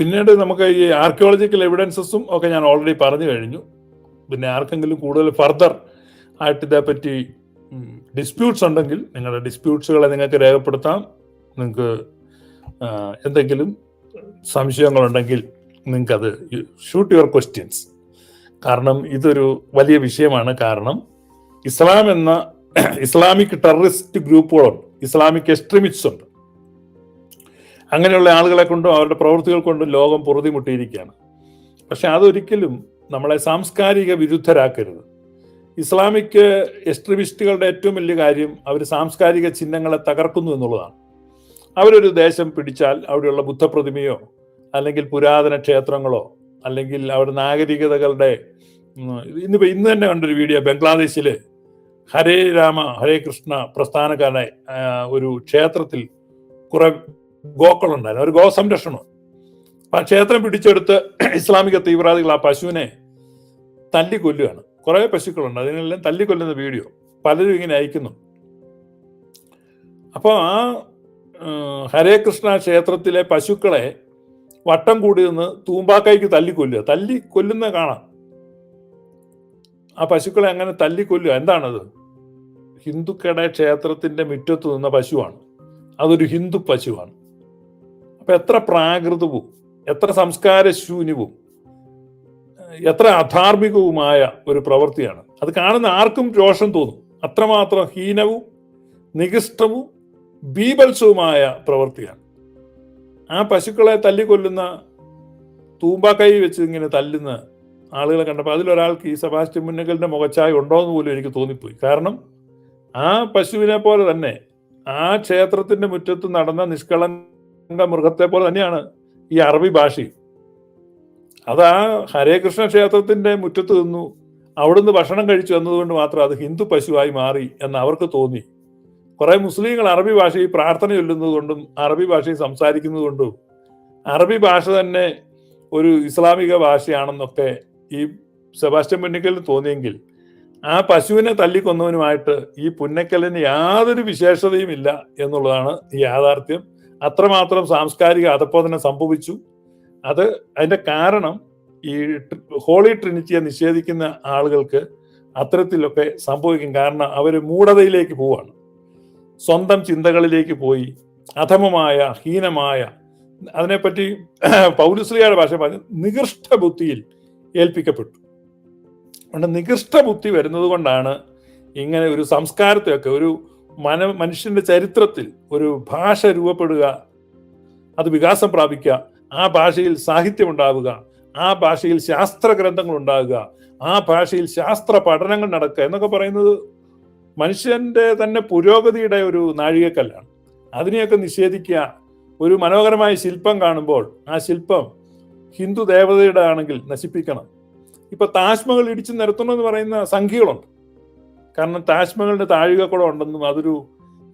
പിന്നീട് നമുക്ക് ഈ ആർക്കിയോളജിക്കൽ എവിഡൻസസും ഒക്കെ ഞാൻ ഓൾറെഡി പറഞ്ഞു കഴിഞ്ഞു. പിന്നെ ആർക്കെങ്കിലും കൂടുതൽ ഫർദർ ആയിട്ട് ഇതേപ്പറ്റി ഡിസ്പ്യൂട്ട്സ് ഉണ്ടെങ്കിൽ നിങ്ങളുടെ ഡിസ്പ്യൂട്ട്സുകളെ നിങ്ങൾക്ക് രേഖപ്പെടുത്താം. നിങ്ങൾക്ക് എന്തെങ്കിലും സംശയങ്ങളുണ്ടെങ്കിൽ നിങ്ങൾക്കത് ഷൂട്ട് യുവർ ക്വസ്റ്റ്യൻസ് കാരണം ഇതൊരു വലിയ വിഷയമാണ്. കാരണം ഇസ്ലാം എന്ന ഇസ്ലാമിക് ടെററിസ്റ്റ് ഗ്രൂപ്പുകളുണ്ട് ഇസ്ലാമിക് എക്സ്ട്രീമിസ്റ്റ് ഉണ്ട്. അങ്ങനെയുള്ള ആളുകളെ കൊണ്ടും അവരുടെ പ്രവൃത്തികൾ കൊണ്ടും ലോകം പൊറുതിമുട്ടിയിരിക്കുകയാണ്. പക്ഷെ അതൊരിക്കലും നമ്മളെ സാംസ്കാരിക വിരുദ്ധരാക്കരുത്. ഇസ്ലാമിക് എക്സ്ട്രീമിസ്റ്റുകളുടെ ഏറ്റവും വലിയ കാര്യം അവർ സാംസ്കാരിക ചിഹ്നങ്ങളെ തകർക്കുന്നു എന്നുള്ളതാണ്. അവരൊരു ദേശം പിടിച്ചാൽ അവിടെയുള്ള ബുദ്ധപ്രതിമയോ അല്ലെങ്കിൽ പുരാതന ക്ഷേത്രങ്ങളോ അല്ലെങ്കിൽ അവരുടെ നാഗരികതകളുടെ ഇന്നിപ്പോൾ ഇന്നിപ്പോ ഇന്ന് തന്നെ കണ്ടൊരു വീഡിയോ ബംഗ്ലാദേശിൽ ഹരേ രാമ ഹരേ കൃഷ്ണ പ്രസ്ഥാനക്കാരുടെ ഒരു ക്ഷേത്രത്തിൽ കുറെ ഗോക്കളുണ്ടായിരുന്നു. ഒരു ഗോ അപ്പൊ ആ ക്ഷേത്രം പിടിച്ചെടുത്ത് ഇസ്ലാമിക തീവ്രവാദികൾ ആ പശുവിനെ തല്ലിക്കൊല്ലുകയാണ്. കുറെ പശുക്കളുണ്ട്. അതിനെല്ലാം തല്ലിക്കൊല്ലുന്ന വീഡിയോ പലരും ഇങ്ങനെ അയക്കുന്നു. അപ്പോൾ ആ ഹരേ കൃഷ്ണ ക്ഷേത്രത്തിലെ പശുക്കളെ വട്ടം കൂടി നിന്ന് തൂമ്പാക്കൈക്ക് തല്ലിക്കൊല്ലുക. തല്ലി കൊല്ലുന്ന കാണാം. ആ പശുക്കളെ അങ്ങനെ തല്ലിക്കൊല്ലുക. എന്താണത്? ഹിന്ദുക്കളുടെ ക്ഷേത്രത്തിന്റെ മുറ്റത്ത് നിന്ന പശുവാണ്. അതൊരു ഹിന്ദു പശുവാണ്. അപ്പൊ എത്ര പ്രാകൃതവും എത്ര സംസ്കാര ശൂന്യവും എത്ര അധാർമികവുമായ ഒരു പ്രവൃത്തിയാണ്. അത് കാണുന്ന ആർക്കും രോഷം തോന്നും. അത്രമാത്രം ഹീനവും നികിഷ്ടവും ബീഭത്സവുമായ പ്രവൃത്തിയാണ്. ആ പശുക്കളെ തല്ലിക്കൊല്ലുന്ന തൂമ്പാക്കൈ വെച്ച് ഇങ്ങനെ തല്ലുന്ന ആളുകളെ കണ്ടപ്പോൾ അതിലൊരാൾക്ക് ഈ സെബാസ്റ്റ്യൻ മുന്നകളുടെ മുഖച്ചായ ഉണ്ടോ എന്ന് പോലും എനിക്ക് തോന്നിപ്പോയി. കാരണം ആ പശുവിനെ പോലെ തന്നെ ആ ക്ഷേത്രത്തിന്റെ മുറ്റത്ത് നടന്ന നിഷ്കളങ്ക മൃഗത്തെ പോലെ തന്നെയാണ് ഈ അറബി ഭാഷയും. അതാ ഹരേ കൃഷ്ണ ക്ഷേത്രത്തിന്റെ മുറ്റത്ത് നിന്നു അവിടുന്ന് ഭക്ഷണം കഴിച്ചു എന്നതുകൊണ്ട് മാത്രം അത് ഹിന്ദു പശുവായി മാറി എന്ന് അവർക്ക് തോന്നി. കുറെ മുസ്ലിങ്ങൾ അറബി ഭാഷയിൽ പ്രാർത്ഥന ചൊല്ലുന്നത് കൊണ്ടും അറബി ഭാഷയിൽ സംസാരിക്കുന്നത് കൊണ്ടും അറബി ഭാഷ തന്നെ ഒരു ഇസ്ലാമിക ഭാഷയാണെന്നൊക്കെ ഈ സെബാസ്റ്റ്യൻ പുന്നക്കലിന് തോന്നിയെങ്കിൽ ആ പശുവിനെ തല്ലിക്കൊന്നവനുമായിട്ട് ഈ പുന്നക്കലിന് യാതൊരു വിശേഷതയും ഇല്ല എന്നുള്ളതാണ് യാഥാർത്ഥ്യം. അത്രമാത്രം സാംസ്കാരിക അധപ്പതനം സംഭവിച്ചു. അത് അതിന്റെ കാരണം ഈ ഹോളി ട്രിനിറ്റിയെ നിഷേധിക്കുന്ന ആളുകൾക്ക് അത്തരത്തിലൊക്കെ സംഭവിക്കും. കാരണം അവർ മൂഢതയിലേക്ക് പോവാണ്. സ്വന്തം ചിന്തകളിലേക്ക് പോയി. അധമമായ ഹീനമായ അതിനെപ്പറ്റി പൗരശ്രീയുടെ ഭാഷ പറഞ്ഞു നികൃഷ്ട ബുദ്ധിയിൽ ഏൽപ്പിക്കപ്പെട്ടു. അതുകൊണ്ട് നികൃഷ്ട ബുദ്ധി വരുന്നത് കൊണ്ടാണ് ഇങ്ങനെ ഒരു സംസ്കാരത്തെയൊക്കെ ഒരു മന മനുഷ്യന്റെ ചരിത്രത്തിൽ ഒരു ഭാഷ രൂപപ്പെടുക അത് വികാസം പ്രാപിക്കുക ആ ഭാഷയിൽ സാഹിത്യം ഉണ്ടാവുക ആ ഭാഷയിൽ ശാസ്ത്ര ഗ്രന്ഥങ്ങൾ ഉണ്ടാകുക ആ ഭാഷയിൽ ശാസ്ത്ര പഠനങ്ങൾ നടക്കുക എന്നൊക്കെ പറയുന്നത് മനുഷ്യന്റെ തന്നെ പുരോഗതിയുടെ ഒരു നാഴികക്കല്ലാണ്. അതിനെയൊക്കെ നിഷേധിക്കുക. ഒരു മനോഹരമായ ശില്പം കാണുമ്പോൾ ആ ശില്പം ഹിന്ദു ദേവതയുടെ ആണെങ്കിൽ നശിപ്പിക്കണം. ഇപ്പൊ താജ്മഹൽ ഇടിച്ചു നിരത്തണമെന്ന് പറയുന്ന സംഖ്യകളുണ്ട്. കാരണം താജ്മഹലിന്റെ താഴികക്കുളം ഉണ്ടെന്നും അതൊരു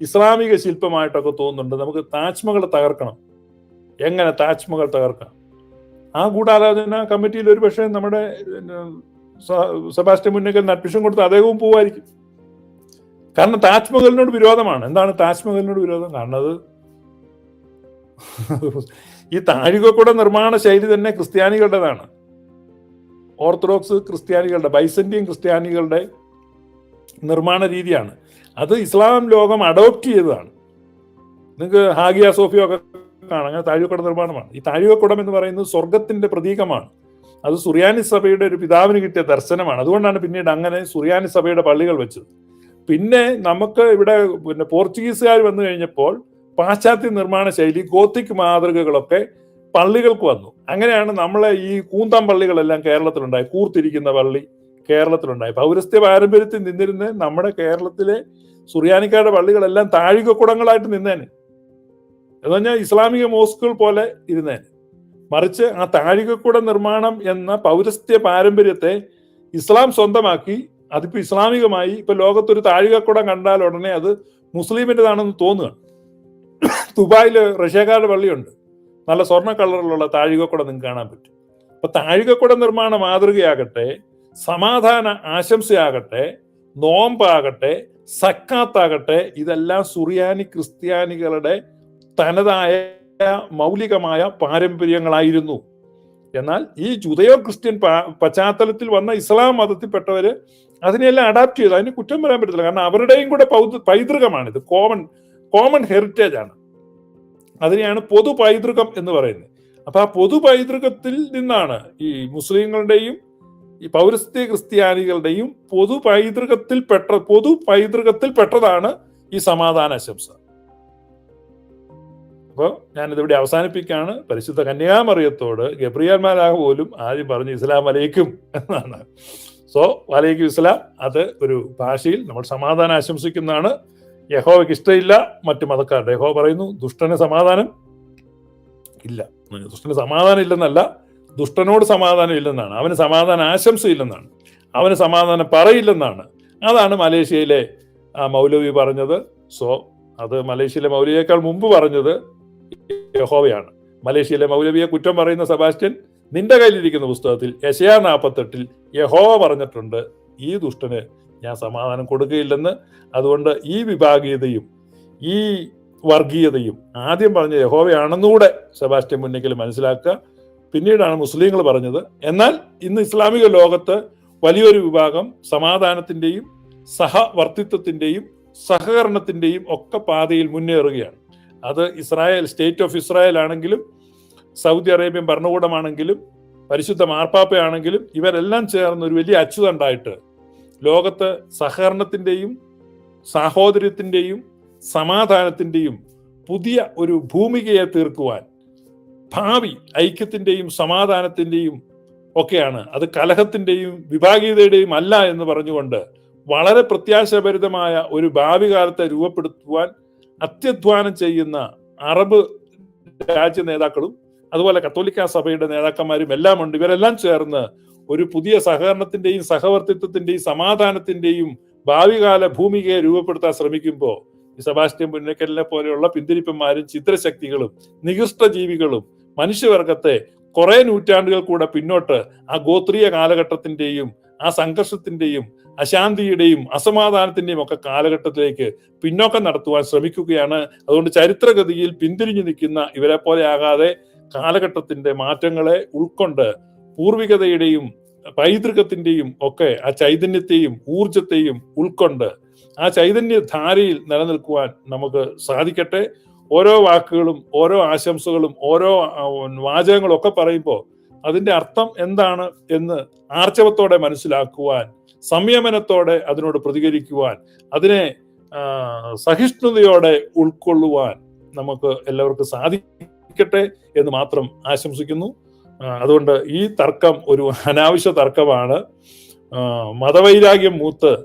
ഇസ്ലാമിക ശില്പമായിട്ടൊക്കെ തോന്നുന്നുണ്ട്. നമുക്ക് താജ്മഹൽ തകർക്കണം. എങ്ങനെ താജ്മഹൽ തകർക്കാം? ആ ഗൂഢാലോചന കമ്മിറ്റിയിൽ ഒരു പക്ഷേ നമ്മുടെ സെബാസ്റ്റ്യൻ മുന്നേക്കൽ അഡ്മിഷൻ കൊടുത്ത് അദ്ദേഹവും പോവായിരിക്കും. കാരണം താജ്മഹലിനോട് വിരോധമാണ്. എന്താണ് താജ്മഹലിനോട് വിരോധം? കാരണം അത് ഈ താഴികക്കുട നിർമ്മാണ ശൈലി തന്നെ ക്രിസ്ത്യാനികളുടേതാണ്. ഓർത്തഡോക്സ് ക്രിസ്ത്യാനികളുടെ ബൈസന്റിയൻ ക്രിസ്ത്യാനികളുടെ നിർമ്മാണ രീതിയാണ്. അത് ഇസ്ലാം ലോകം അഡോപ്റ്റ് ചെയ്തതാണ്. നിങ്ങൾക്ക് ഹാഗിയ സോഫിയ ഒക്കെ കാണാം. അങ്ങനെ താഴികക്കുട നിർമ്മാണമാണ്. ഈ താഴികക്കുടം എന്ന് പറയുന്നത് സ്വർഗത്തിന്റെ പ്രതീകമാണ്. അത് സുറിയാനി സഭയുടെ ഒരു പിതാവിന് കിട്ടിയ ദർശനമാണ്. അതുകൊണ്ടാണ് പിന്നീട് അങ്ങനെ സുറിയാനി സഭയുടെ പള്ളികൾ വെച്ചത്. പിന്നെ നമുക്ക് ഇവിടെ പിന്നെ പോർച്ചുഗീസുകാർ വന്നു കഴിഞ്ഞപ്പോൾ പാശ്ചാത്യ നിർമ്മാണ ശൈലി ഗോത്തിക് മാതൃകകളൊക്കെ പള്ളികൾക്ക് വന്നു. അങ്ങനെയാണ് നമ്മളെ ഈ കൂന്തം പള്ളികളെല്ലാം കേരളത്തിലുണ്ടായി കൂർത്തിരിക്കുന്ന പള്ളി കേരളത്തിലുണ്ടായി. പൗരസ്ത്യ പാരമ്പര്യത്തിൽ നിന്നിരുന്ന് നമ്മുടെ കേരളത്തിലെ സുറിയാനിക്കാരുടെ പള്ളികളെല്ലാം താഴികക്കുടങ്ങളായിട്ട് നിന്നേന്. എന്ന് പറഞ്ഞാൽ ഇസ്ലാമിക മോസ്കുകൾ പോലെ ഇരുന്നേന്. മറിച്ച് ആ താഴികക്കുട നിർമ്മാണം എന്ന പൗരസ്ത്യ പാരമ്പര്യത്തെ ഇസ്ലാം സ്വന്തമാക്കി. അതിപ്പോ ഇസ്ലാമികമായി ഇപ്പൊ ലോകത്തൊരു താഴികക്കുടം കണ്ടാൽ ഉടനെ അത് മുസ്ലിമിന്റെതാണെന്ന് തോന്നുക. ദുബായിൽ റഷ്യക്കാരുടെ പള്ളിയുണ്ട്. നല്ല സ്വർണ കളറിലുള്ള താഴികക്കുടം നിങ്ങൾക്ക് കാണാൻ പറ്റും. അപ്പൊ താഴികക്കുട നിർമ്മാണ മാതൃകയാകട്ടെ സമാധാന ആശംസയാകട്ടെ നോമ്പാകട്ടെ സക്കാത്താകട്ടെ ഇതെല്ലാം സുറിയാനി ക്രിസ്ത്യാനികളുടെ തനതായ മൗലികമായ പാരമ്പര്യങ്ങളായിരുന്നു. എന്നാൽ ഈ ജുദയോ ക്രിസ്ത്യൻ പശ്ചാത്തലത്തിൽ വന്ന ഇസ്ലാം മതത്തിൽപ്പെട്ടവര് അതിനെല്ലാം അഡാപ്റ്റ് ചെയ്തു. അതിന് കുറ്റം വരാൻ പറ്റത്തില്ല. കാരണം അവരുടെയും കൂടെ പൈതൃകമാണ് പൈതൃകമാണിത്. കോമൺ കോമൺ ഹെറിറ്റേജ് ആണ്. അതിനെയാണ് പൊതു പൈതൃകം എന്ന് പറയുന്നത്. അപ്പൊ ആ പൊതു പൈതൃകത്തിൽ നിന്നാണ് ഈ മുസ്ലിങ്ങളുടെയും ഈ പൗരസ്ത്യ ക്രിസ്ത്യാനികളുടെയും പൊതു പൈതൃകത്തിൽ പെട്ട പൊതു പൈതൃകത്തിൽ പെട്ടതാണ് ഈ സമാധാന ആശംസ അപ്പോൾ ഞാനിതിവിടെ അവസാനിപ്പിക്കുകയാണ്. പരിശുദ്ധ കന്യാമറിയത്തോട് ഗബ്രിയാൽമാരാக പോലും ആദ്യം പറഞ്ഞു ഇസ്ലാം വലയിക്കും എന്നാണ്. സോ വലയിക്കും ഇസ്ലാം. അത് ഒരു ഭാഷയിൽ നമ്മൾ സമാധാനം ആശംസിക്കുന്നതാണ്. യഹോവയ്ക്ക് ഇഷ്ടമില്ല മറ്റു മതക്കാരുടെ യഹോ പറയുന്നു ദുഷ്ടന് സമാധാനം ഇല്ല. ദുഷ്ടന് സമാധാനം ഇല്ലെന്നല്ല ദുഷ്ടനോട് സമാധാനം ഇല്ലെന്നാണ് അവന് സമാധാന ആശംസയില്ലെന്നാണ്. അവന് സമാധാനം പറയില്ലെന്നാണ്. അതാണ് മലേഷ്യയിലെ ആ, മൗലവി പറഞ്ഞത്. സോ അത് മലേഷ്യയിലെ മൗലവിയേക്കാൾ മുമ്പ് പറഞ്ഞത് യഹോവയാണ്. മലേഷ്യയിലെ മൗലവിയെ കുറ്റം പറയുന്ന സെബാസ്റ്റ്യൻ നിന്റെ കയ്യിലിരിക്കുന്ന പുസ്തകത്തിൽ യശയാ നാൽപ്പത്തെട്ടിൽ യഹോവ പറഞ്ഞിട്ടുണ്ട്. ഈ ദുഷ്ടന് ഞാൻ സമാധാനം കൊടുക്കുകയില്ലെന്ന്. അതുകൊണ്ട് ഈ വിഭാഗീയതയും ഈ വർഗീയതയും ആദ്യം പറഞ്ഞ യഹോവയാണെന്നുകൂടെ സെബാസ്റ്റ്യൻ മുന്നിക്കൽ മനസ്സിലാക്കുക. പിന്നീടാണ് മുസ്ലിങ്ങൾ പറഞ്ഞത്. എന്നാൽ ഇന്ന് ഇസ്ലാമിക ലോകത്ത് വലിയൊരു വിഭാഗം സമാധാനത്തിന്റെയും സഹവർത്തിത്വത്തിന്റെയും സഹകരണത്തിന്റെയും ഒക്കെ പാതയിൽ മുന്നേറുകയാണ്. അത് ഇസ്രായേൽ സ്റ്റേറ്റ് ഓഫ് ഇസ്രായേൽ ആണെങ്കിലും സൗദി അറേബ്യൻ ഭരണകൂടമാണെങ്കിലും പരിശുദ്ധ മാർപ്പാപ്പയാണെങ്കിലും ഇവരെല്ലാം ചേർന്ന് ഒരു വലിയ അച്ചുതണ്ടായിട്ട് ലോകത്ത് സഹകരണത്തിന്റെയും സാഹോദര്യത്തിന്റെയും സമാധാനത്തിന്റെയും പുതിയ ഒരു ഭൂമികയെ തീർക്കുവാൻ ഭാവി ഐക്യത്തിന്റെയും സമാധാനത്തിന്റെയും ഒക്കെയാണ്. അത് കലഹത്തിന്റെയും വിഭാഗീയതയുടെയും അല്ല എന്ന് പറഞ്ഞുകൊണ്ട് വളരെ പ്രത്യാശഭരിതമായ ഒരു ഭാവി കാലത്തെ രൂപപ്പെടുത്തുവാൻ അത്യധ്വാനം ചെയ്യുന്ന അറബ് രാജ്യ നേതാക്കളും അതുപോലെ കത്തോലിക്ക സഭയുടെ നേതാക്കന്മാരും എല്ലാം ഉണ്ട്. ഇവരെല്ലാം ചേർന്ന് ഒരു പുതിയ സഹകരണത്തിന്റെയും സഹവർത്തിത്വത്തിന്റെയും സമാധാനത്തിന്റെയും ഭാവികാല ഭൂമികയെ രൂപപ്പെടുത്താൻ ശ്രമിക്കുമ്പോൾ സെബാസ്റ്റ്യൻ പുന്നക്കലിനെ പോലെയുള്ള പിന്തിരിപ്പന്മാരും ചിത്രശക്തികളും നികൃഷ്ട ജീവികളും മനുഷ്യവർഗത്തെ കുറെ നൂറ്റാണ്ടുകൾ കൂടെ പിന്നോട്ട് ആ ഗോത്രീയ കാലഘട്ടത്തിന്റെയും ആ സംഘർഷത്തിന്റെയും അശാന്തിയുടെയും അസമാധാനത്തിന്റെയും ഒക്കെ കാലഘട്ടത്തിലേക്ക് പിന്നോക്കം നടത്തുവാൻ ശ്രമിക്കുകയാണ്. അതുകൊണ്ട് ചരിത്രഗതിയിൽ പിന്തിരിഞ്ഞു നിൽക്കുന്ന ഇവരെ പോലെ ആകാതെ കാലഘട്ടത്തിന്റെ മാറ്റങ്ങളെ ഉൾക്കൊണ്ട് പൂർവികതയുടെയും പൈതൃകത്തിന്റെയും ഒക്കെ ആ ചൈതന്യത്തെയും ഊർജത്തെയും ഉൾക്കൊണ്ട് ആ ചൈതന്യ ധാരയിൽ നിലനിൽക്കുവാൻ നമുക്ക് സാധിക്കട്ടെ. ഓരോ വാക്കുകളും ഓരോ ആശംസകളും ഓരോ വാചകങ്ങളും ഒക്കെ പറയുമ്പോൾ അതിന്റെ അർത്ഥം എന്താണ് എന്ന് ആർച്ചവത്തോടെ മനസ്സിലാക്കുവാൻ സംയമനത്തോടെ അതിനോട് പ്രതികരിക്കുവാൻ അതിനെ സഹിഷ്ണുതയോടെ ഉൾക്കൊള്ളുവാൻ നമുക്ക് എല്ലാവർക്കും സാധിക്കട്ടെ എന്ന് മാത്രം ആശംസിക്കുന്നു. അതുകൊണ്ട് ഈ തർക്കം ഒരു അനാവശ്യ തർക്കമാണ്. മതവൈരാഗ്യം മൂത്ത്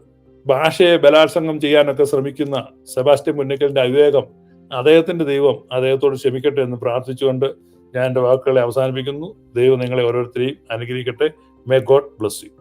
ഭാഷയെ ബലാത്സംഗം ചെയ്യാനൊക്കെ ശ്രമിക്കുന്ന സെബാസ്റ്റ്യൻ മുന്നക്കലിന്റെ അവിവേകം അദ്ദേഹത്തിന്റെ ദൈവം അദ്ദേഹത്തോട് ക്ഷമിക്കട്ടെ എന്ന് പ്രാർത്ഥിച്ചുകൊണ്ട് ഞാൻ എന്റെ വാക്കുകളെ അവസാനിപ്പിക്കുന്നു. ദൈവം നിങ്ങളെ ഓരോരുത്തരെയും അനുഗ്രഹിക്കട്ടെ. May God bless you